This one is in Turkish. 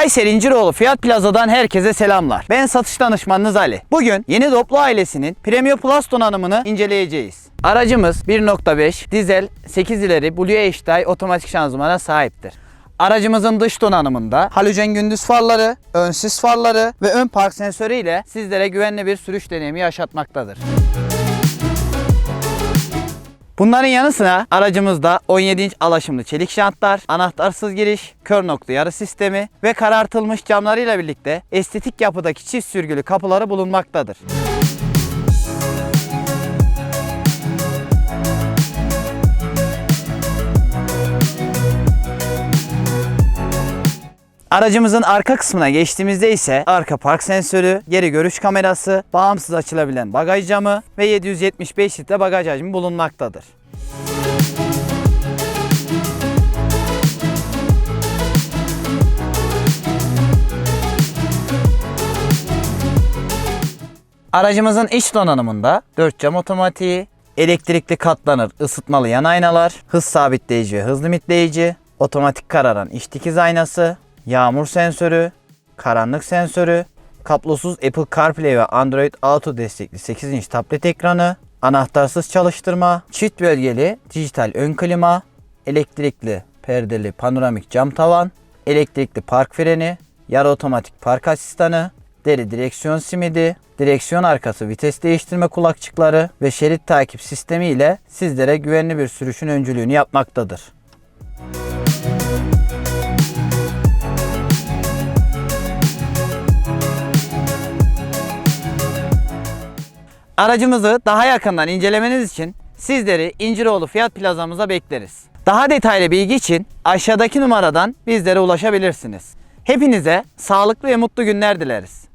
Kayseri İnciroğlu Fiyat Plaza'dan herkese selamlar. Ben satış danışmanınız Ali. Bugün yeni Doplu ailesinin Premium Plus donanımını inceleyeceğiz. Aracımız 1.5 dizel 8 ileri Blue HDI otomatik şanzımana sahiptir. Aracımızın dış donanımında halojen gündüz farları, ön sis farları ve ön park sensörü ile sizlere güvenli bir sürüş deneyimi yaşatmaktadır. Bunların yanı sıra aracımızda 17 inç alaşımlı çelik jantlar, anahtarsız giriş, kör nokta yarı sistemi ve karartılmış camlarıyla birlikte estetik yapıdaki çift sürgülü kapıları bulunmaktadır. Aracımızın arka kısmına geçtiğimizde ise arka park sensörü, geri görüş kamerası, bağımsız açılabilen bagaj camı ve 775 litre bagaj hacmi bulunmaktadır. Aracımızın iç donanımında 4 cam otomatiği, elektrikli katlanır ısıtmalı yan aynalar, hız sabitleyici ve hız limitleyici, otomatik kararan iç dikiz aynası, yağmur sensörü, karanlık sensörü, kablosuz Apple CarPlay ve Android Auto destekli 8 inç tablet ekranı, anahtarsız çalıştırma, çift bölgeli dijital ön klima, elektrikli perdeli panoramik cam tavan, elektrikli park freni, yarı otomatik park asistanı, deri direksiyon simidi, direksiyon arkası vites değiştirme kulakçıkları ve şerit takip sistemi ile sizlere güvenli bir sürüşün öncülüğünü yapmaktadır. Aracımızı daha yakından incelemeniz için sizleri İnciroğlu Fiyat Plazamıza bekleriz. Daha detaylı bilgi için aşağıdaki numaradan bizlere ulaşabilirsiniz. Hepinize sağlıklı ve mutlu günler dileriz.